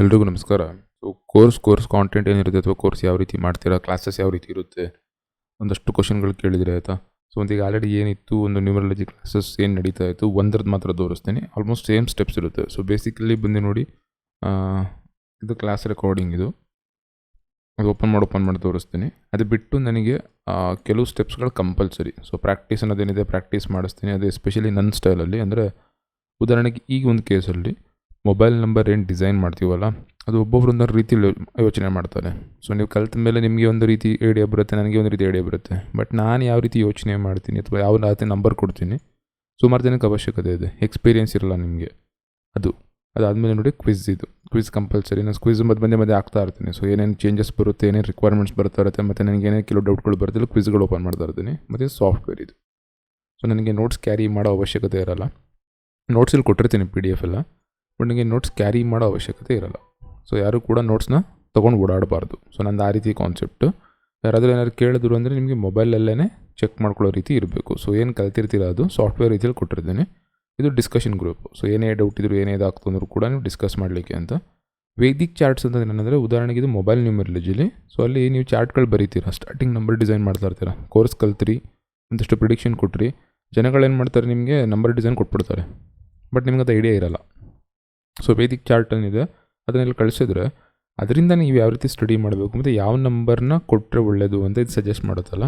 ಎಲ್ರಿಗೂ ನಮಸ್ಕಾರ. So course course content ಏನಿರುತ್ತೆ ಅಥವಾ ಕೋರ್ಸ್ ಯಾವ ರೀತಿ ಮಾಡ್ತೀರಾ ಕ್ಲಾಸಸ್ ಯಾವ ರೀತಿ ಇರುತ್ತೆ ಒಂದಷ್ಟು ಕ್ವಶನ್ಗಳು ಕೇಳಿದರೆ ಆಯಿತಾ? ಸೊ ಒಂದು ಈಗ ಆಲ್ರೆಡಿ ಏನಿತ್ತು, ಒಂದು ನ್ಯೂಮರಾಲಜಿ ಕ್ಲಾಸಸ್ ಏನು ನಡೀತಾ ಇತ್ತು ಒಂದರದ್ದು ಮಾತ್ರ ತೋರಿಸ್ತೀನಿ. ಆಲ್ಮೋಸ್ಟ್ ಸೇಮ್ ಸ್ಟೆಪ್ಸ್ ಇರುತ್ತೆ. ಸೊ ಬೇಸಿಕಲಿ ಬಂದು ನೋಡಿ ಇದು ಕ್ಲಾಸ್ ರೆಕಾರ್ಡಿಂಗ್ ಇದು. ಅದು ಓಪನ್ ಮಾಡಿ ಓಪನ್ ಮಾಡಿ ತೋರಿಸ್ತೀನಿ. ಅದು ಬಿಟ್ಟು ನನಗೆ ಕೆಲವು ಸ್ಟೆಪ್ಸ್ಗಳು ಕಂಪಲ್ಸರಿ ಸೊ ಪ್ರಾಕ್ಟೀಸ್ ಅನ್ನೋದೇನಿದೆ ಪ್ರಾಕ್ಟೀಸ್ ಮಾಡಿಸ್ತೀನಿ. ಅದು ಎಸ್ಪೆಷಲಿ ನನ್ನ ಸ್ಟೈಲಲ್ಲಿ ಅಂದರೆ, ಉದಾಹರಣೆಗೆ ಈಗ ಒಂದು ಕೇಸಲ್ಲಿ ಮೊಬೈಲ್ ನಂಬರ್ ಏನು ಡಿಸೈನ್ ಮಾಡ್ತೀವಲ್ಲ, ಅದು ಒಬ್ಬೊಬ್ರು ಒಂದೊಂದು ರೀತಿ ಯೋಚನೆ ಮಾಡ್ತಾರೆ. ಸೊ ನೀವು ಕಲ್ತ ಮೇಲೆ ನಿಮಗೆ ಒಂದು ರೀತಿ ಐಡಿಯಾ ಬರುತ್ತೆ, ನನಗೆ ಒಂದು ರೀತಿ ಐಡಿಯಾ ಬರುತ್ತೆ. ಬಟ್ ನಾನು ಯಾವ ರೀತಿ ಯೋಚನೆ ಮಾಡ್ತೀನಿ ಅಥವಾ ಯಾವ ರೀತಿ ನಂಬರ್ ಕೊಡ್ತೀನಿ, ಸುಮಾರು ಜನಕ್ಕೆ ಅವಶ್ಯಕತೆ ಇದೆ. ಎಕ್ಸ್ಪೀರಿಯೆನ್ಸ್ ಇರಲ್ಲ ನಿಮಗೆ. ಅದು. ಅದಾದಮೇಲೆ ನೋಡಿ ಕ್ವಿಝ್ ಇದು. ಕ್ವಿಝ್ ಕಂಪಲ್ಸರಿ ನಾನು ಕ್ವಿಜ್ ಮತ್ತೆ ಮಧ್ಯೆ ಮಧ್ಯೆ ಆಗ್ತಾ ಇರ್ತೀನಿ. ಸೊ ಏನೇನು ಚೇಂಜಸ್ ಬರುತ್ತೆ, ಏನೇನು ರಿಕ್ವೈರ್ಮೆಂಟ್ಸ್ ಬರ್ತಾ ಇರುತ್ತೆ, ಮತ್ತು ನನಗೆ ಏನೇನು ಕೆಲವು ಡೌಟ್ಗಳು ಬರ್ತಿಲ್ಲ ಕ್ವಿಝ್ಗಳು ಓಪನ್ ಮಾಡ್ತಾ ಇರ್ತೀನಿ. ಮತ್ತು ಸಾಫ್ಟ್ವೇರ್ ಇದು. ಸೊ ನನಗೆ ನೋಟ್ಸ್ ಕ್ಯಾರಿ ಮಾಡೋ ಅವಶ್ಯಕತೆ ಇರಲ್ಲ. ನೋಟ್ಸಲ್ಲಿ ಕೊಟ್ಟಿರ್ತೀನಿ ಪಿ ಡಿ ಎಫ್ ಎಲ್ಲ. ಬಟ್ ನನಗೆ ನೋಟ್ಸ್ ಕ್ಯಾರಿ ಮಾಡೋ ಅವಶ್ಯಕತೆ ಇರಲ್ಲ. ಸೊ ಯಾರು ಕೂಡ ನೋಟ್ಸ್ನ ತೊಗೊಂಡು ಓಡಾಡಬಾರ್ದು. ಸೊ ನಂದು ಆ ರೀತಿ ಕಾನ್ಸೆಪ್ಟು ಯಾರಾದರೂ ಏನಾದ್ರು ಕೇಳಿದ್ರು ಅಂದರೆ ನಿಮಗೆ ಮೊಬೈಲಲ್ಲೇ ಚೆಕ್ ಮಾಡ್ಕೊಳ್ಳೋ ರೀತಿ ಇರಬೇಕು. ಸೊ ಏನು ಕಲ್ತಿರ್ತೀರ ಅದು? ಸಾಫ್ಟ್ವೇರ್ ರೀತಿಯಲ್ಲಿ ಕೊಟ್ಟಿರ್ತೀನಿ. ಇದು ಡಿಸ್ಕಷನ್ ಗ್ರೂಪ್ ಸೊ ಏನೇ ಡೌಟ್ ಇದ್ರು, ಏನೇ ಇದಾಗ್ತು ಅಂದರೂ ಕೂಡ ನೀವು ಡಿಸ್ಕಸ್ ಮಾಡಲಿಕ್ಕೆ ಅಂತ. ವೇದಿಕ್ ಚಾರ್ಟ್ಸ್ ಅಂತ ಏನಂದರೆ ಉದಾಹರಣೆಗೆ ಇದು ಮೊಬೈಲ್ ನ್ಯೂಮರಲಜಿಲಿ ಸೊ ಅಲ್ಲಿ ನೀವು ಚಾರ್ಟ್ಗಳು ಬರೀತೀರಾ. ಸ್ಟಾರ್ಟಿಂಗ್ ನಂಬರ್ ಡಿಸೈನ್ ಮಾಡ್ತಾ ಇರ್ತೀರಾ. ಕೋರ್ಸ್ ಕಲ್ತ್ರಿ, ಒಂದಷ್ಟು ಪ್ರಿಡಿಕ್ಷನ್ ಕೊಟ್ರಿ. ಜನಗಳೇನು ಮಾಡ್ತಾರೆ ನಿಮಗೆ ನಂಬರ್ ಡಿಸೈನ್ ಕೊಟ್ಬಿಡ್ತಾರೆ. ಬಟ್ ನಿಮ್ಗೆ ಅದು ಐಡಿಯಾ ಇರಲ್ಲ. ಸೊ ವೇದಿಕ್ ಚಾರ್ಟ್ ಏನಿದೆ ಅದನ್ನೆಲ್ಲ ಕಳಿಸಿದ್ರೆ, ಅದರಿಂದ ನೀವು ಯಾವ ರೀತಿ ಸ್ಟಡಿ ಮಾಡಬೇಕು ಮತ್ತು ಯಾವ ನಂಬರ್ನ ಕೊಟ್ಟರೆ ಒಳ್ಳೆಯದು ಅಂತ ಇದು ಸಜೆಸ್ಟ್ ಮಾಡುತ್ತಲ್ಲ,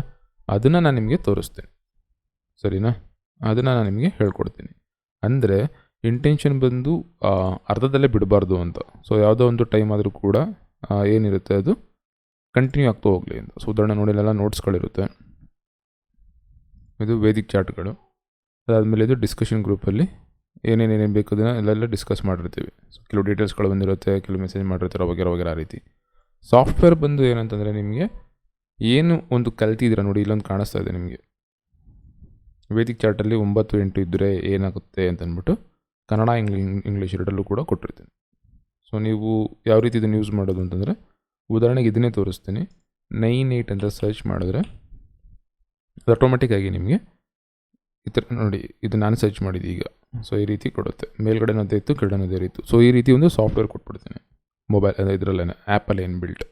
ಅದನ್ನು ನಾನು ನಿಮಗೆ ತೋರಿಸ್ತೀನಿ. ಸರಿನಾ? ಅದನ್ನು ನಾನು ನಿಮಗೆ ಹೇಳ್ಕೊಡ್ತೀನಿ. ಅಂದರೆ ಇಂಟೆನ್ಷನ್ ಬಂದು ಅರ್ಧದಲ್ಲೇ ಬಿಡಬಾರ್ದು ಅಂತ. ಸೊ ಯಾವುದೋ ಒಂದು ಟೈಮ್ ಆದರೂ ಕೂಡ ಏನಿರುತ್ತೆ ಅದು ಕಂಟಿನ್ಯೂ ಆಗ್ತಾ ಹೋಗಲಿ ಅಂತ. ಸೊ ಉದಾಹರಣೆ ನೋಡಿ ಎಲ್ಲ ನೋಟ್ಸ್ಗಳಿರುತ್ತೆ ಇದು ವೇದಿಕ್ ಚಾರ್ಟ್ಗಳು ಅದಾದಮೇಲೆ ಇದು ಡಿಸ್ಕಷನ್ ಗ್ರೂಪಲ್ಲಿ ಏನೇನೇನೇನು ಬೇಕು ಅದನ್ನು ಎಲ್ಲೆಲ್ಲ ಡಿಸ್ಕಸ್ ಮಾಡಿರ್ತೀವಿ. ಸೊ ಕೆಲವು ಡೀಟೇಲ್ಸ್ಗಳು ಬಂದಿರುತ್ತೆ, ಕೆಲವು ಮೆಸೇಜ್ ಮಾಡಿರ್ತಾರೆ ವಗೇರ ವಗೇರ ಆ ರೀತಿ. ಸಾಫ್ಟ್ವೇರ್ ಬಂದು ಏನಂತಂದರೆ ನಿಮಗೆ ಏನು ಒಂದು ಕಲ್ತಿದ್ದೀರ ನೋಡಿ, ಇಲ್ಲೊಂದು ಕಾಣಿಸ್ತಾ ಇದೆ ನಿಮಗೆ. ವೇದಿಕ್ ಚಾರ್ಟಲ್ಲಿ ಒಂಬತ್ತು ಎಂಟು ಇದ್ದರೆ ಏನಾಗುತ್ತೆ ಅಂತ ಅಂದ್ಬಿಟ್ಟು ಕನ್ನಡ, ಇಂಗ್ಲಿ, ಇಂಗ್ಲೀಷ್ ಎರಡಲ್ಲೂ ಕೂಡ ಕೊಟ್ಟಿರ್ತೀನಿ. ಸೊ ನೀವು ಯಾವ ರೀತಿ ಇದನ್ನು ಯೂಸ್ ಮಾಡೋದು ಅಂತಂದರೆ, ಉದಾಹರಣೆಗೆ ಇದನ್ನೇ ತೋರಿಸ್ತೀನಿ. ನೈನ್ ಏಯ್ಟ್ ಅಂತ ಸರ್ಚ್ ಮಾಡಿದ್ರೆ ಅದು ಆಟೋಮೆಟಿಕ್ಕಾಗಿ ನಿಮಗೆ ಈ ಥರ ನೋಡಿ, ಇದು ನಾನು ಸರ್ಚ್ ಮಾಡಿದ್ದು ಈಗ. ಸೊ ಈ ರೀತಿ ಕೊಡುತ್ತೆ. ಮೇಲ್ಗಡೆ ಅದೇ ಇತ್ತು ಕೆಳಗಡೆ ಅದೇ ಇತ್ತು. ಸೊ ಈ ರೀತಿ ಒಂದು ಸಾಫ್ಟ್ವೇರ್ ಕೊಟ್ಬಿಡ್ತೀನಿ. ಮೊಬೈಲ್ ಇದರಲ್ಲೇ ಆ್ಯಪಲ್ಲಿ ಏನು ಬಿಲ್ಟ್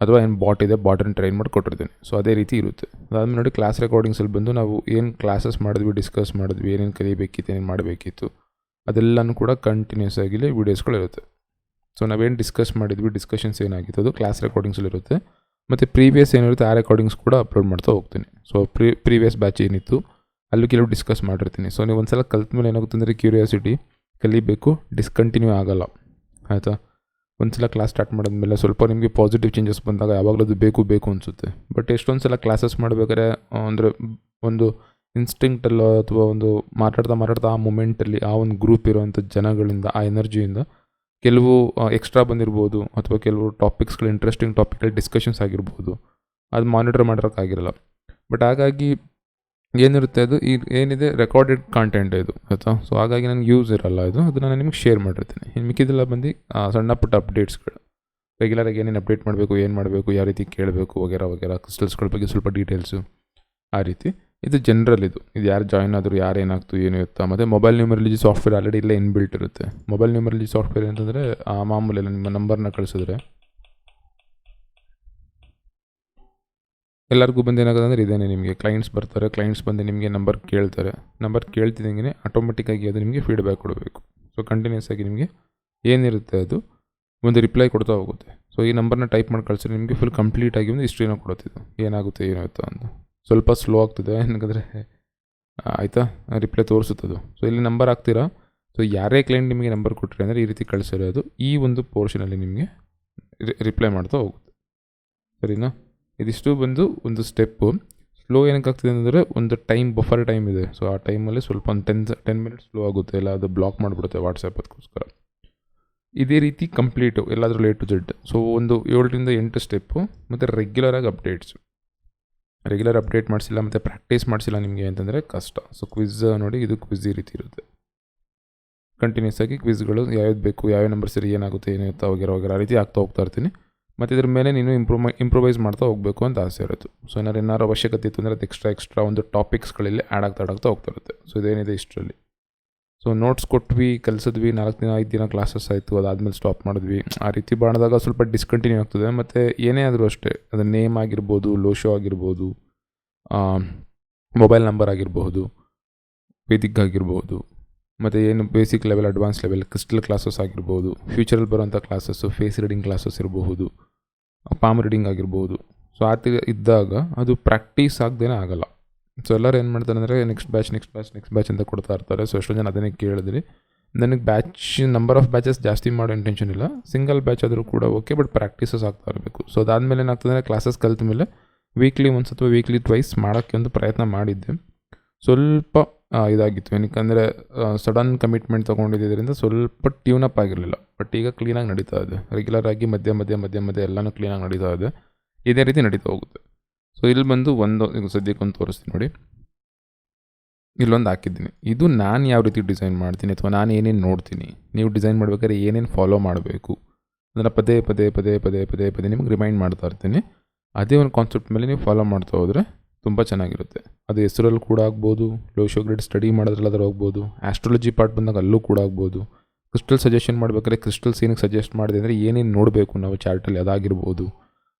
ಅಥವಾ ಏನು ಬಾಟ್ ಇದೆ ಬಾಟನ್ನು ಟ್ರೈನ್ ಮಾಡಿ ಕೊಟ್ಟಿರ್ತೀನಿ. ಸೊ ಅದೇ ರೀತಿ ಇರುತ್ತೆ. ಅದಾದ್ಮೇಲೆ ನೋಡಿ ಕ್ಲಾಸ್ ರೆಕಾರ್ಡಿಂಗ್ಸಲ್ಲಿ ಬಂದು ನಾವು ಏನು ಕ್ಲಾಸಸ್ ಮಾಡಿದ್ವಿ ಡಿಸ್ಕಸ್ ಮಾಡಿದ್ವಿ, ಏನೇನು ಕಲಿಬೇಕಿತ್ತು, ಏನೇನು ಮಾಡಬೇಕಿತ್ತು, ಅದೆಲ್ಲನೂ ಕೂಡ ಕಂಟಿನ್ಯೂಸ್ ಆಗಿ ವೀಡಿಯೋಸ್ಗಳಿರುತ್ತೆ ಸೊ ನಾವೇನು ಡಿಸ್ಕಸ್ ಮಾಡಿದ್ವಿ ಡಿಸ್ಕಷನ್ಸ್ ಏನಾಗಿತ್ತು, ಅದು ಕ್ಲಾಸ್ ರೆಕಾರ್ಡಿಂಗ್ಸಲ್ಲಿರುತ್ತೆ ಮತ್ತು ಪ್ರೀವಿಯಸ್ ಏನಿರುತ್ತೆ, ಆ ರೆಕಾರ್ಡಿಂಗ್ಸ್ ಕೂಡ ಅಪ್ಲೋಡ್ ಮಾಡ್ತಾ ಹೋಗ್ತೀನಿ. ಸೊ ಪ್ರೀ ಪ್ರೀವಿಯಸ್ ಬ್ಯಾಚ್ ಏನಿತ್ತು ಅಲ್ಲೂ ಕೆಲವು ಡಿಸ್ಕಸ್ ಮಾಡಿರ್ತೀನಿ. ಸೊ ನೀವು ಒಂದ್ಸಲ ಕಲ್ತ ಮೇಲೆ ಏನಾಗುತ್ತೆ ಅಂದರೆ ಕ್ಯೂರಿಯಾಸಿಟಿ ಕಲಿಬೇಕು ಡಿಸ್ಕಂಟಿನ್ಯೂ ಆಗಲ್ಲ. ಆಯಿತಾ? ಒಂದ್ಸಲ ಕ್ಲಾಸ್ ಸ್ಟಾರ್ಟ್ ಮಾಡಿದ್ಮೇಲೆ ಸ್ವಲ್ಪ ನಿಮಗೆ ಪಾಸಿಟಿವ್ ಚೇಂಜಸ್ ಬಂದಾಗ ಯಾವಾಗಲೂ ಅದು ಬೇಕು ಬೇಕು ಅನಿಸುತ್ತೆ. ಬಟ್ ಎಷ್ಟೊಂದು ಸಲ ಕ್ಲಾಸಸ್ ಮಾಡಬೇಕಾದ್ರೆ ಅಂದರೆ ಒಂದು ಇನ್ಸ್ಟಿಂಕ್ಟಲ್ಲೋ ಅಥವಾ ಒಂದು ಮಾತಾಡ್ತಾ ಮಾತಾಡ್ತಾ ಆ ಮೂಮೆಂಟಲ್ಲಿ ಆ ಒಂದು ಗ್ರೂಪ್ ಇರೋವಂಥ ಜನಗಳಿಂದ, ಆ ಎನರ್ಜಿಯಿಂದ ಕೆಲವು ಎಕ್ಸ್ಟ್ರಾ ಬಂದಿರ್ಬೋದು ಅಥವಾ ಕೆಲವು ಟಾಪಿಕ್ಸ್ಗಳು ಇಂಟ್ರೆಸ್ಟಿಂಗ್ ಟಾಪಿಕ್ಗಳು ಡಿಸ್ಕಷನ್ಸ್ ಆಗಿರ್ಬೋದು. ಅದು ಮಾನಿಟರ್ ಮಾಡೋಕ್ಕಾಗಿರಲ್ಲ ಬಟ್ ಹಾಗಾಗಿ ಏನಿರುತ್ತೆ ಅದು? ಈ ಏನಿದೆ? ರೆಕಾರ್ಡೆಡ್ ಕಾಂಟೆಂಟ್ ಇದು, ಆಯಿತಾ? ಸೊ ಹಾಗಾಗಿ ನನಗೆ ಯೂಸ್ ಇರಲ್ಲ ಇದು. ಅದನ್ನು ನಾನು ನಿಮಗೆ ಶೇರ್ ಮಾಡಿರ್ತೀನಿ. ಇನ್ನು ಮಿಕ್ಕಿದೆಲ್ಲ ಬಂದು ಸಣ್ಣ ಪುಟ್ಟ ಅಪ್ಡೇಟ್ಸ್ಗಳು ರೆಗ್ಯುಲರಾಗಿ ಏನೇನು ಅಪ್ಡೇಟ್ ಮಾಡಬೇಕು, ಏನು ಮಾಡಬೇಕು, ಯಾವ ರೀತಿ ಕೇಳಬೇಕು, ವಗೇರಾ ವಗೇರಾ ಕ್ರಿಸ್ಟಲ್ಸ್ಗಳ ಬಗ್ಗೆ ಸ್ವಲ್ಪ ಡೀಟೇಲ್ಸು ಆ ರೀತಿ. ಇದು ಜನರಲ್ ಇದು. ಇದು ಯಾರು ಜಾಯ್ನ್ ಆದರೂ, ಯಾರು ಏನಾಗ್ತು, ಏನು ಇರುತ್ತಾ ಮತ್ತು ಮೊಬೈಲ್ ನ್ಯೂಮರಲಜಿ ಸಾಫ್ಟ್ವೇರ್ ಆಲ್ರೆಡಿ ಇಲ್ಲೇ ಇನ್ಬಿಲ್ಟ್ ಇರುತ್ತೆ. ಮೊಬೈಲ್ ನ್ಯೂಮರಲಜಿ ಸಾಫ್ಟ್ವೇರ್ ಅಂತಂದರೆ ಆ ಮಾಮೂಲಿ ನಿಮ್ಮ ನಂಬರ್ನ ಕಳಿಸಿದ್ರೆ ಎಲ್ಲರಿಗೂ ಬಂದು ಏನಾಗುತ್ತೆ ಅಂದರೆ ಇದೇನೆ, ನಿಮಗೆ ಕ್ಲೈಂಟ್ಸ್ ಬರ್ತಾರೆ ಕ್ಲೈಂಟ್ಸ್ ಬಂದು ನಿಮಗೆ ನಂಬರ್ ಕೇಳ್ತಾರೆ. ನಂಬರ್ ಕೇಳ್ತಿದ್ದಂಗೆ ಆಟೋಮೆಟಿಕ್ಕಾಗಿ ಅದು ನಿಮಗೆ ಫೀಡ್ಬ್ಯಾಕ್ ಕೊಡಬೇಕು. ಸೊ ಕಂಟಿನ್ಯೂಸ್ ಆಗಿ ನಿಮಗೆ ಏನಿರುತ್ತೆ ಅದು ಒಂದು ರಿಪ್ಲೈ ಕೊಡ್ತಾ ಹೋಗುತ್ತೆ. ಸೊ ಈ ನಂಬರ್ನ ಟೈಪ್ ಮಾಡಿ ಕಳಿಸಿದ್ರೆ ನಿಮಗೆ ಫುಲ್ ಕಂಪ್ಲೀಟ್ ಆಗಿ ಒಂದು ಹಿಸ್ಟ್ರಿನ ಕೊಡುತ್ತಿದ್ದು ಏನಾಗುತ್ತೆ ಏನಾಗುತ್ತೆ ಅಂತ. ಸ್ವಲ್ಪ ಸ್ಲೋ ಆಗ್ತದೆ ಏನಕ್ಕಂದರೆ ಆಯಿತಾ? ರಿಪ್ಲೈ ತೋರಿಸುತ್ತದು ಸೊ ಇಲ್ಲಿ ನಂಬರ್ ಹಾಕ್ತೀರಾ? ಸೊ ಯಾರೇ ಕ್ಲೈಂಟ್ ನಿಮಗೆ ನಂಬರ್ ಕೊಟ್ಟರೆ ಅಂದರೆ ಈ ರೀತಿ ಕಳಿಸಿರೋದು ಈ ಒಂದು ಪೋರ್ಷನಲ್ಲಿ ನಿಮಗೆ ರಿಪ್ಲೈ ಮಾಡ್ತಾ ಹೋಗುತ್ತೆ. ಸರಿನಾ? ಇದಿಷ್ಟು ಬಂದು ಒಂದು ಸ್ಟೆಪ್ಪು. ಸ್ಲೋ ಏನಕ್ಕೆ ಆಗ್ತಿದೆ ಅಂದರೆ ಒಂದು ಟೈಮ್ ಬಫರ್ ಟೈಮ್ ಇದೆ. ಸೊ ಆ ಟೈಮಲ್ಲಿ ಸ್ವಲ್ಪ ಒಂದು ಟೆನ್ ಟೆನ್ ಮಿನಿಟ್ಸ್ ಸ್ಲೋ ಆಗುತ್ತೆ. ಇಲ್ಲ ಅದು ಬ್ಲಾಕ್ ಮಾಡಿಬಿಡುತ್ತೆ ವಾಟ್ಸಪ್ ಅದಕ್ಕೋಸ್ಕರ ಇದೇ ರೀತಿ ಕಂಪ್ಲೀಟು ಎಲ್ಲಾದರೂ ಲೇಟ್ ಟು ಜೆಡ್ ಸೊ ಒಂದು ಏಳರಿಂದ ಎಂಟು ಸ್ಟೆಪ್ಪು ಮತ್ತು ರೆಗ್ಯುಲರಾಗಿ ಅಪ್ಡೇಟ್ಸ್ ರೆಗ್ಯುಲರ್ ಅಪ್ಡೇಟ್ ಮಾಡಿಸಿಲ್ಲ ಮತ್ತು ಪ್ರಾಕ್ಟೀಸ್ ಮಾಡಿಸಿಲ್ಲ ನಿಮಗೆ ಅಂತಂದರೆ ಕಷ್ಟ. ಸೊ ಕ್ವಿಝ್ ನೋಡಿ ಇದು ಕ್ವಿಝ್ ಈ ರೀತಿ ಇರುತ್ತೆ. ಕಂಟಿನ್ಯೂಸ್ ಆಗಿ ಕ್ವಿಝ್ಗಳು ಯಾವ್ದು ಬೇಕು, ಯಾವ್ಯಾವ ನಂಬರ್ ಸರಿ ಏನಾಗುತ್ತೆ ಏನಿರುತ್ತೆ ವಗೇರ ಆ ರೀತಿ ಆಗ್ತಾ ಹೋಗ್ತಾ ಇರ್ತೀನಿ. ಮತ್ತು ಇದ್ರ ಮೇಲೆ ನೀನು ಇಂಪ್ರೂವ್ ಇಂಪ್ರೂವೈಸ್ ಮಾಡ್ತಾ ಹೋಗಬೇಕು ಅಂತ ಆಸೆ ಇರುತ್ತೆ. ಸೊ ಏನಾರು ಏನಾರು ಅವಶ್ಯಕತೆ ಇತ್ತು ಅಂದರೆ ಅದು ಎಕ್ಸ್ಟ್ರಾ ಎಕ್ಸ್ಟ್ರಾ ಒಂದು ಟಾಪಿಕ್ಸ್ಗಳಲ್ಲಿ ಆ್ಯಡ್ ಆಗ್ತಾ ಆಡ್ ಆಗ್ತಾ ಹೋಗ್ತಾ ಇರುತ್ತೆ. ಸೊ ಇದೇನಿದೆ ಇಷ್ಟರಲ್ಲಿ ಸೊ ನೋಟ್ಸ್ ಕೊಟ್ವಿ, ಕಲಿಸಿದ್ವಿ, ನಾಲ್ಕು ದಿನ, ಐದು ದಿನ ಕ್ಲಾಸಸ್ ಆಯಿತು, ಅದಾದಮೇಲೆ ಸ್ಟಾಪ್ ಮಾಡಿದ್ವಿ. ಆ ರೀತಿ ಮಾಡಿದಾಗ ಸ್ವಲ್ಪ ಡಿಸ್ಕಂಟಿನ್ಯೂ ಆಗ್ತದೆ. ಮತ್ತು ಏನೇ ಆದರೂ ಅಷ್ಟೇ, ಅದು ನೇಮ್ ಆಗಿರ್ಬೋದು ಲೋಶೋ ಆಗಿರ್ಬೋದು ಮೊಬೈಲ್ ನಂಬರ್ ಆಗಿರಬಹುದು ವೇದಿಕ್ ಆಗಿರ್ಬೋದು, ಮತ್ತು ಏನು basic level advance level crystal classes ಆಗಿರ್ಬೋದು ಫ್ಯೂಚರಲ್ಲಿ ಬರೋಂಥ ಕ್ಲಾಸಸ್ಸು ಫೇಸ್ ರೀಡಿಂಗ್ ಕ್ಲಾಸಸ್ ಇರಬಹುದು ಪಾಮ್ ರೀಡಿಂಗ್ ಆಗಿರ್ಬೋದು. ಸೊ ಆ ತಿ, ಇದ್ದಾಗ ಅದು ಪ್ರಾಕ್ಟೀಸ್ ಆಗದೇ ಆಗಲ್ಲ. ಸೊ ಎಲ್ಲರೂ ಏನು ಮಾಡ್ತಾರೆ ಅಂದರೆ next batch next batch next batch ಅಂತ ಕೊಡ್ತಾ ಇರ್ತಾರೆ. ಸೊ ಎಷ್ಟೊಂದು ಜನ ಅದನ್ನೇ ಕೇಳಿದ್ರಿ. ನನಗೆ ಬ್ಯಾಚ್ ನಂಬರ್ ಆಫ್ ಬ್ಯಾಚಸ್ ಜಾಸ್ತಿ ಮಾಡೋ ಇಂಟೆನ್ಷನ್ ಇಲ್ಲ. ಸಿಂಗಲ್ ಬ್ಯಾಚ್ ಆದರೂ ಕೂಡ ಓಕೆ ಬಟ್ ಪ್ರಾಕ್ಟೀಸಸ್ ಆಗ್ತಾ ಇರಬೇಕು. ಸೊ ಅದಾದಮೇಲೆ ಏನಾಗ್ತದೆ ಅಂದರೆ ಕ್ಲಾಸಸ್ ಕಲಿತ ಮೇಲೆ ವೀಕ್ಲಿ ಒನ್ಸ್ ಅಥವಾ ವೀಕ್ಲಿ ಟ್ವೈಸ್ ಮಾಡೋಕ್ಕೆ ಒಂದು ಪ್ರಯತ್ನ ಮಾಡಿದ್ದೆ. ಸ್ವಲ್ಪ ಇದಾಗಿತ್ತು. ಏನಕ್ಕಂದರೆ ಸಡನ್ ಕಮಿಟ್ಮೆಂಟ್ ತೊಗೊಂಡಿದ್ದರಿಂದ ಸ್ವಲ್ಪ ಟ್ಯೂನ್ ಅಪ್ ಆಗಿರಲಿಲ್ಲ. ಬಟ್ ಈಗ ಕ್ಲೀನಾಗಿ ನಡೀತಾ ಇದೆ. ರೆಗ್ಯುಲರ್ ಆಗಿ ಮಧ್ಯ ಮಧ್ಯ ಮಧ್ಯ ಮಧ್ಯ ಎಲ್ಲನೂ ಕ್ಲೀನಾಗಿ ನಡೀತಾ ಇದೆ. ಇದೇ ರೀತಿ ನಡೀತಾ ಹೋಗುತ್ತೆ. ಸೊ ಇಲ್ಲಿ ಬಂದು ಒಂದು, ಈಗ ಸದ್ಯಕ್ಕೆ ಒಂದು ತೋರಿಸ್ತೀನಿ ನೋಡಿ. ಇಲ್ಲೊಂದು ಹಾಕಿದ್ದೀನಿ. ಇದು ನಾನು ಯಾವ ರೀತಿ ಡಿಸೈನ್ ಮಾಡ್ತೀನಿ ಅಥವಾ ನಾನು ಏನೇನು ನೋಡ್ತೀನಿ? ನೀವು ಡಿಸೈನ್ ಮಾಡ್ಬೇಕಾದ್ರೆ ಏನೇನು ಫಾಲೋ ಮಾಡಬೇಕು? ಅದನ್ನು ಪದೇ ಪದೇ ಪದೇ ಪದೇ ಪದೇ ಪದೇ ನಿಮ್ಗೆ ರಿಮೈಂಡ್ ಮಾಡ್ತಾ ಇರ್ತೀನಿ. ಅದೇ ಒಂದು ಕಾನ್ಸೆಪ್ಟ್ ಮೇಲೆ ನೀವು ಫಾಲೋ ಮಾಡ್ತಾ ಹೋದರೆ ತುಂಬ ಚೆನ್ನಾಗಿರುತ್ತೆ. ಅದು ಹೆಸರಲ್ಲಿ ಕೂಡ ಆಗ್ಬೋದು ಲೋಶೋ ಗ್ರೇಡ್ ಸ್ಟಡಿ ಮಾಡೋದ್ರಲ್ಲಾದ್ರೂ ಹೋಗ್ಬೋದು ಆಸ್ಟ್ರಾಲಜಿ ಪಾರ್ಟ್ ಬಂದಾಗ ಅಲ್ಲೂ ಕೂಡ ಆಗ್ಬೋದು. ಕ್ರಿಸ್ಟಲ್ ಸಜೆಷನ್ ಮಾಡ್ಬೇಕಾದ್ರೆ ಕ್ರಿಸ್ಟಲ್ಸ್ ಏನಕ್ಕೆ ಸಜೆಸ್ಟ್ ಮಾಡಿದೆ ಅಂದರೆ ಏನೇನು ನೋಡಬೇಕು ನಾವು ಚಾರ್ಟಲ್ಲಿ ಅದಾಗಿರ್ಬೋದು.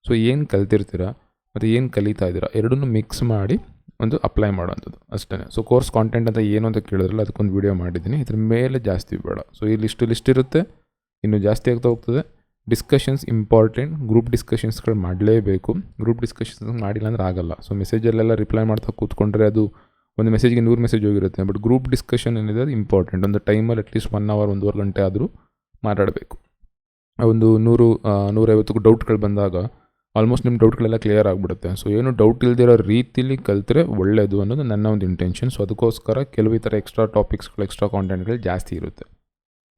ಸೊ ಏನು ಕಲ್ತಿರ್ತೀರಾ ಮತ್ತು ಏನು ಕಲಿತಾ ಇದ್ದೀರಾ ಎರಡನ್ನೂ ಮಿಕ್ಸ್ ಮಾಡಿ ಒಂದು ಅಪ್ಲೈ ಮಾಡೋವಂಥದ್ದು ಅಷ್ಟೇ ಸೊ ಕೋರ್ಸ್ ಕಾಂಟೆಂಟ್ ಅಂತ ಏನು ಅಂತ ಕೇಳಿದ್ರಲ್ಲ ಅದಕ್ಕೊಂದು ವೀಡಿಯೋ ಮಾಡಿದ್ದೀನಿ. ಇದ್ರ ಮೇಲೆ ಜಾಸ್ತಿ ಬೇಡ. ಸೊ ಈ ಲಿಸ್ಟ್ ಲಿಸ್ಟ್ ಇರುತ್ತೆ, ಇನ್ನು ಜಾಸ್ತಿ ಆಗ್ತಾ ಹೋಗ್ತದೆ. ಡಿಸ್ಕಷನ್ಸ್ ಇಂಪಾರ್ಟೆಂಟ್ ಗ್ರೂಪ್ ಡಿಸ್ಕಷನ್ಸ್ಗಳು ಮಾಡಲೇಬೇಕು. ಗ್ರೂಪ್ ಡಿಸ್ಕಷನ್ಸ್ ಮಾಡಿಲ್ಲ ಅಂದ್ರೆ ಆಗಲ್ಲ. ಸೊ ಮೆಸೇಜಲ್ಲೆಲ್ಲ ರಿಪ್ಲೈ ಮಾಡ್ತಾ ಕೂತ್ಕೊಂಡ್ರೆ ಅದು ಒಂದು ಮೆಸೇಜ್ಗೆ ನೂರು ಮೆಸೇಜ್ ಹೋಗಿರುತ್ತೆ. ಬಟ್ ಗ್ರೂಪ್ ಡಿಸ್ಕಷನ್ ಏನಿದೆ ಅದು ಇಂಪಾರ್ಟೆಂಟ್ ಒಂದು ಟೈಮಲ್ಲಿ ಅಟ್ಲೀಸ್ಟ್ ಒನ್ ಅವರ್ ಒಂದೂವರೆ ಗಂಟೆ ಆದರೂ ಮಾತಾಡಬೇಕು. ಒಂದು ನೂರು ನೂರೈವತ್ತಕ್ಕೂ ನೂರೈವತ್ತು ಡೌಟ್ಗಳು ಬಂದಾಗ ಆಲ್ಮೋಸ್ಟ್ ನಿಮ್ಮ ಡೌಟ್ಗಳೆಲ್ಲ ಕ್ಲಿಯರ್ ಆಗಿಬಿಡುತ್ತೆ. ಸೊ ಏನು ಡೌಟ್ ಇಲ್ದಿರೋ ರೀತಿಲಿ ಕಲಿತ್ರೆ ಒಳ್ಳೆಯದು ಅನ್ನೋದು ನನ್ನ ಒಂದು ಇಂಟೆನ್ಷನ್ ಸೊ ಅದಕ್ಕೋಸ್ಕರ ಕೆಲವು ಈ ಥರ ಎಕ್ಸ್ಟ್ರಾ ಟಾಪಿಕ್ಸ್ಗಳು ಎಕ್ಸ್ಟ್ರಾ ಕಾಂಟೆಂಟ್ಗಳು ಜಾಸ್ತಿ ಇರುತ್ತೆ.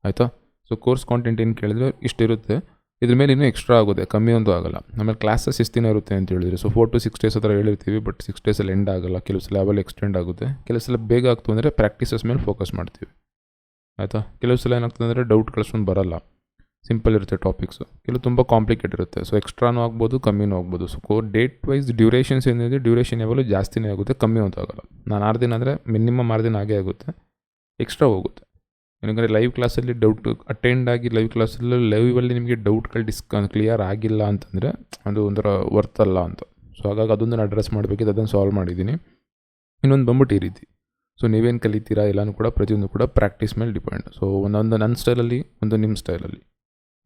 ಆಯಿತಾ? ಸೊ ಕೋರ್ಸ್ ಕಾಂಟೆಂಟ್ ಏನು ಕೇಳಿದ್ರೆ ಇಷ್ಟಿರುತ್ತೆ. ಇದ್ರ ಮೇಲೆ ಇನ್ನೂ ಎಕ್ಸ್ಟ್ರಾ ಆಗುತ್ತೆ ಕಮ್ಮಿ ಒಂದು ಆಗಲ್ಲ. ಆಮೇಲೆ ಕ್ಲಾಸಸ್ ಎಷ್ಟು ಇರುತ್ತೆ ಅಂತ ಹೇಳಿದ್ರೆ so four to six days ಹತ್ರ ಹೇಳಿರ್ತೀವಿ ಬಟ್ ಸಿಕ್ಸ್ ಡೇಸಲ್ಲಿ ಎಂಡ್ ಆಗಲ್ಲ, ಕೆಲವು ಸಲ ಲೆವೆಲ್ ಎಕ್ಸ್ಟೆಂಡ್ ಆಗುತ್ತೆ. ಕೆಲವು ಸಲ ಬೇಗ ಆಗ್ತು ಅಂದರೆ ಪ್ರಾಕ್ಟೀಸಸ್ ಮೇಲೆ ಫೋಕಸ್ ಮಾಡ್ತೀವಿ. ಆಯಿತಾ? ಕೆಲವು ಸಲ ಏನಾಗ್ತದೆ ಅಂದರೆ ಡೌಟ್ ಕಳ್ಸ್ಕೊಂಡು ಬರಲ್ಲ. ಸಿಂಪಲ್ ಇರುತ್ತೆ ಟಾಪಿಕ್ಸು ಕೆಲವು ತುಂಬ ಕಾಂಪ್ಲಿಕೇಟ್ ಇರುತ್ತೆ. ಸೊ ಎಕ್ಸ್ಟ್ರಾನೂ ಆಗ್ಬೋದು, ಕಮ್ಮಿನೂ ಆಗ್ಬೋದು. ಸೊ ಕೋ ಡೇಟ್ ವೈಸ್ ಡ್ಯೂರೇಷನ್ಸ್ ಏನಿದೆ ಡ್ಯೂರೇಷನ್ ಯಾವಾಗಲೂ ಜಾಸ್ತಿನೇ ಆಗುತ್ತೆ, ಕಮ್ಮಿ ಅಂತ ಆಗಲ್ಲ. ನಾನು ಆರು ದಿನ ಅಂದರೆ ಮಿನಿಮಮ್ ಆರು ದಿನ ಆಗೇ ಆಗುತ್ತೆ. ಎಕ್ಸ್ಟ್ರಾ ಹೋಗುತ್ತೆ. ಏನಂದರೆ ಲೈವ್ ಕ್ಲಾಸಲ್ಲಿ ಡೌಟ್ ಅಟೆಂಡ್ ಆಗಿ ಲೈವ್ ಕ್ಲಾಸಲ್ಲಿ ಲೈವಲ್ಲಿ ನಿಮಗೆ ಡೌಟ್ಗಳು ಡಿಸ್ಕ ಕ್ಲಿಯರ್ ಆಗಿಲ್ಲ ಅಂತಂದರೆ ಅದು ಒಂಥರ ವರ್ತ್ ಅಲ್ಲ ಅಂತ. ಸೊ ಹಾಗಾಗಿ ಅದೊಂದನ್ನು ಅಡ್ರೆಸ್ ಮಾಡಬೇಕಿದ್ದು ಅದನ್ನು ಸಾಲ್ವ್ ಮಾಡಿದ್ದೀನಿ. ಇನ್ನೊಂದು ಬಂದ್ಬಿಟ್ಟು ಈ ರೀತಿ. ಸೊ ನೀವೇನು ಕಲಿತೀರಾ ಎಲ್ಲನೂ ಕೂಡ ಪ್ರತಿಯೊಂದು ಕೂಡ ಪ್ರಾಕ್ಟೀಸ್ ಮೇಲೆ ಡಿಪೆಂಡ್ ಸೊ ಒಂದೊಂದು ನನ್ನ ಸ್ಟೈಲಲ್ಲಿ ಒಂದು ನಿಮ್ಮ ಸ್ಟೈಲಲ್ಲಿ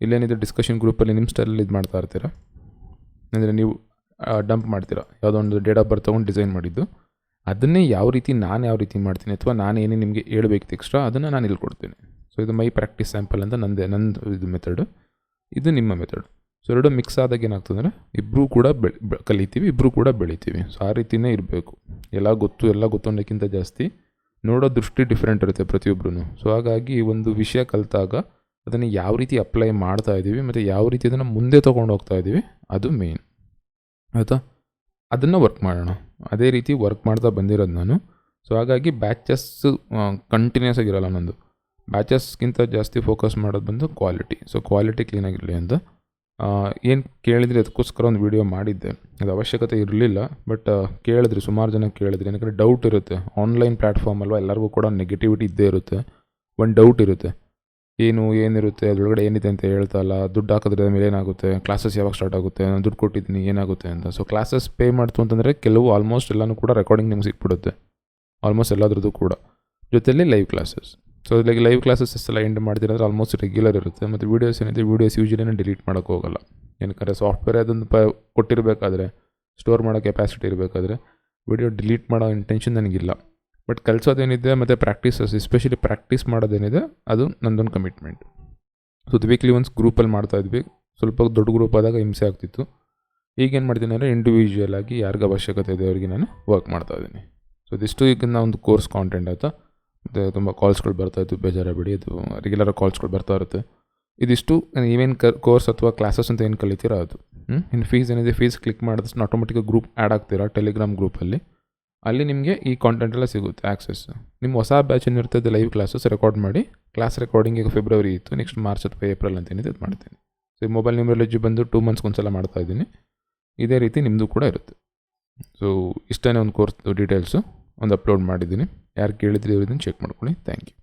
ಇಲ್ಲೇನಿದೆ ಡಿಸ್ಕಷನ್ ಗ್ರೂಪಲ್ಲಿ ನಿಮ್ಮ ಸ್ಟೈಲಲ್ಲಿ ಇದು ಮಾಡ್ತಾ ಇರ್ತೀರಾ? ಅಂದರೆ ನೀವು ಡಂಪ್ ಮಾಡ್ತೀರಾ? ಯಾವುದೋ ಒಂದು ಡೇಟ್ ಆಫ್ ಬರ್ತ್ ತೊಗೊಂಡು ಡಿಸೈನ್ ಮಾಡಿದ್ದು. ಅದನ್ನೇ ಯಾವ ರೀತಿ ನಾನು ಯಾವ ರೀತಿ ಮಾಡ್ತೀನಿ ಅಥವಾ ನಾನು ಏನೇ ನಿಮಗೆ ಹೇಳಬೇಕು ಎಕ್ಸ್ಟ್ರಾ ಅದನ್ನು ನಾನು ಇಲ್ಲಿ ಕೊಡ್ತೀನಿ. ಸೊ ಇದು ಮೈ ಪ್ರಾಕ್ಟೀಸ್ ಸ್ಯಾಂಪಲ್ ಅಂತ ನಂದೇ, ನಂದು ಇದು ಮೆಥಡು ಇದು ನಿಮ್ಮ ಮೆಥಡ್ ಸೊ ಎರಡು ಮಿಕ್ಸ್ ಆದಾಗ ಏನಾಗ್ತದೆ ಅಂದರೆ ಇಬ್ಬರೂ ಕೂಡ ಬೆಳೆ ಕಲಿತೀವಿ ಇಬ್ಬರೂ ಕೂಡ ಬೆಳಿತೀವಿ. ಸೊ ಆ ರೀತಿಯೇ ಇರಬೇಕು. ಎಲ್ಲ ಗೊತ್ತು ಎಲ್ಲ ಗೊತ್ತು ಅನ್ನೋಕ್ಕಿಂತ ಜಾಸ್ತಿ ನೋಡೋ ದೃಷ್ಟಿ ಡಿಫ್ರೆಂಟ್ ಇರುತ್ತೆ ಪ್ರತಿಯೊಬ್ಬರೂ ಸೊ ಹಾಗಾಗಿ ಒಂದು ವಿಷಯ ಕಲಿತಾಗ ಅದನ್ನು ಯಾವ ರೀತಿ ಅಪ್ಲೈ ಮಾಡ್ತಾ ಇದ್ದೀವಿ ಮತ್ತು ಯಾವ ರೀತಿ ಅದನ್ನು ಮುಂದೆ ತೊಗೊಂಡು ಹೋಗ್ತಾ ಇದ್ದೀವಿ ಅದು ಮೇನ್ ಆಯಿತಾ? ಅದನ್ನು ವರ್ಕ್ ಮಾಡೋಣ. ಅದೇ ರೀತಿ ವರ್ಕ್ ಮಾಡ್ತಾ ಬಂದಿರೋದು ನಾನು. ಸೊ ಹಾಗಾಗಿ ಬ್ಯಾಚಸ್ ಕಂಟಿನ್ಯೂಸ್ ಆಗಿರಲ್ಲ ನಂದು. ಬ್ಯಾಚಸ್ಗಿಂತ ಜಾಸ್ತಿ ಫೋಕಸ್ ಮಾಡೋದು ಬಂದು ಕ್ವಾಲಿಟಿ ಸೊ ಕ್ವಾಲಿಟಿ ಕ್ಲೀನಾಗಿರಲಿ ಅಂತ. ಏನು ಕೇಳಿದರೆ? ಅದಕ್ಕೋಸ್ಕರ ಒಂದು ವೀಡಿಯೋ ಮಾಡಿದ್ದೆ. ಅದು ಅವಶ್ಯಕತೆ ಇರಲಿಲ್ಲ ಬಟ್ ಕೇಳಿದ್ರಿ. ಸುಮಾರು ಜನ ಕೇಳಿದ್ರಿ. ಏನಕ್ಕೆ ಡೌಟ್ ಇರುತ್ತೆ. ಆನ್ಲೈನ್ ಪ್ಲ್ಯಾಟ್ಫಾರ್ಮ್ ಅಲ್ವಾ, ಎಲ್ಲರಿಗೂ ಕೂಡ ನೆಗೆಟಿವಿಟಿ ಇದ್ದೇ ಇರುತ್ತೆ. ಒಂದು ಡೌಟ್ ಇರುತ್ತೆ. ಏನು, ಏನಿರುತ್ತೆ, ಅದರೊಳಗಡೆ ಏನಿದೆ ಅಂತ ಹೇಳ್ತಾ ಇಲ್ಲ. ದುಡ್ಡು ಹಾಕಿದ್ರೆ ಮೇಲೆ ಏನಾಗುತ್ತೆ? ಕ್ಲಾಸಸ್ ಯಾವಾಗ ಸ್ಟಾರ್ಟ್ ಆಗುತ್ತೆ? ನಾನು ದುಡ್ಡು ಕೊಟ್ಟಿದ್ದೀನಿ, ಏನಾಗುತ್ತೆ ಅಂತ. ಸೊ ಕ್ಲಾಸಸ್ ಪೇ ಮಾಡ್ತು ಅಂತಂದರೆ ಕೆಲವು ಆಲ್ಮೋಸ್ಟ್ ಎಲ್ಲನೂ ಕೂಡ ರೆಕಾರ್ಡಿಂಗ್ ನಿಮ್ಗೆ ಸಿಕ್ಬಿಡುತ್ತೆ. ಆಲ್ಮೋಸ್ಟ್ ಎಲ್ಲದ್ರದ್ದು ಕೂಡ. ಜೊತೆಯಲ್ಲಿ live classes so like live classes ಎಲ್ಲ ಎಂಡ್ ಮಾಡ್ತಿರೋದ್ರೆ ಆಲ್ಮೋಸ್ಟ್ ರೆಗ್ಯುಲರ್ ಇರುತ್ತೆ. ಮತ್ತು ವೀಡಿಯೋಸ್ ಏನಿದೆ ವೀಡಿಯೋಸ್ ಯೂಶಲಿನ ಡಿಲೀಟ್ ಮಾಡೋಕ್ಕೆ ಹೋಗಲ್ಲ. ಏನಕ್ಕೆ ಸಾಫ್ಟ್ವೇರ್ ಅದೊಂದು ಪ ಕೊಟ್ಟಿರಬೇಕಾದ್ರೆ ಸ್ಟೋರ್ ಮಾಡೋ ಕೆಪಾಸಿಟಿ ಇರಬೇಕಾದ್ರೆ ವಿಡಿಯೋ ಡಿಲೀಟ್ ಮಾಡೋ ಇಂಟೆನ್ಷನ್ ನನಗಿಲ್ಲ. ಬಟ್ ಕಲಿಸೋದೇನಿದೆ ಮತ್ತು ಪ್ರಾಕ್ಟೀಸಸ್ ಎಸ್ಪೆಷಲಿ ಪ್ರಾಕ್ಟೀಸ್ ಮಾಡೋದೇನಿದೆ, ಅದು ನಂದೊಂದು ಕಮಿಟ್ಮೆಂಟ್ ಸೊ ಅದು ವೀಕ್ಲಿ ಒನ್ಸ್ ಗ್ರೂಪಲ್ಲಿ ಮಾಡ್ತಾ ಇದ್ವಿ. ಸ್ವಲ್ಪ ದೊಡ್ಡ ಗ್ರೂಪ್ ಆದಾಗ ಹಿಂಸೆ ಆಗ್ತಿತ್ತು. ಈಗೇನು ಮಾಡ್ತೀನಿ ಅಂದರೆ ಇಂಡಿವಿಜುವಲ್ ಆಗಿ ಯಾರಿಗೆ ಅವಶ್ಯಕತೆ ಇದೆ ಅವರಿಗೆ ನಾನು ವರ್ಕ್ ಮಾಡ್ತಾ ಇದ್ದೀನಿ. ಸೊ ಇದಿಷ್ಟು ಈಗ ಒಂದು ಕೋರ್ಸ್ ಕಾಂಟೆಂಟ್ ಆಯಿತಾ? ಮತ್ತು ತುಂಬ ಕಾಲ್ಸ್ಗಳು ಬರ್ತಾಯಿತ್ತು ಬೇಜಾರಾಗಬೇಡಿ, ಅದು ರೆಗ್ಯುಲರ್ ಕಾಲ್ಸ್ಗಳು ಬರ್ತಾ ಇರುತ್ತೆ. ಇದಿಷ್ಟು ಏನೇನು ಕ ಕೋರ್ಸ್ ಅಥವಾ ಕ್ಲಾಸಸ್ ಅಂತ ಏನು ಕಲಿತೀರ ಅದು. ಇನ್ನು ಫೀಸ್ ಏನಿದೆ ಫೀಸ್ ಕ್ಲಿಕ್ ಮಾಡಿದ್ರೆ ಆಟೋಮೆಟಿಕಾಗಿ ಗ್ರೂಪ್ ಆ್ಯಡ್ ಆಗ್ತೀರಾ? ಟೆಲಿಗ್ರಾಮ್ ಗ್ರೂಪಲ್ಲಿ ಅಲ್ಲಿ ನಿಮಗೆ ಈ ಕಾಂಟೆಂಟ್ ಎಲ್ಲ ಸಿಗುತ್ತೆ ಆಕ್ಸೆಸ್ ನಿಮ್ಮ ಹೊಸ ಬ್ಯಾಚ್ ಏನಿರ್ತದೆ ಲೈವ್ ಕ್ಲಾಸಸ್ ರೆಕಾರ್ಡ್ ಮಾಡಿ ಕ್ಲಾಸ್ ರೆಕಾರ್ಡಿಂಗ್ ಈಗ ಫೆಬ್ರವರಿ ಇತ್ತು ನೆಕ್ಸ್ಟ್ ಮಾರ್ಚ್ ಅಥವಾ ಏಪ್ರಿಲ್ ಅಂತ ಇದು ಮಾಡ್ತೀನಿ. ಸೊ ಈ ಮೊಬೈಲ್ ನ್ಯೂಮರಾಲಜಿ ಬಂದು ಟೂ ಮಂತ್ಸ್ ಒಂದ್ಸಲ ಮಾಡ್ತಾ ಇದ್ದೀನಿ. ಇದೇ ರೀತಿ ನಿಮ್ಮದು ಕೂಡ ಇರುತ್ತೆ. ಸೊ ಇಷ್ಟೇ ಒಂದು ಕೋರ್ಸ್ ಡೀಟೇಲ್ಸು ಒಂದು ಅಪ್ಲೋಡ್ ಮಾಡಿದ್ದೀನಿ. ಯಾರು ಕೇಳಿದ್ರಿ ಇದನ್ನು ಚೆಕ್ ಮಾಡ್ಕೊಳ್ಳಿ. Thank you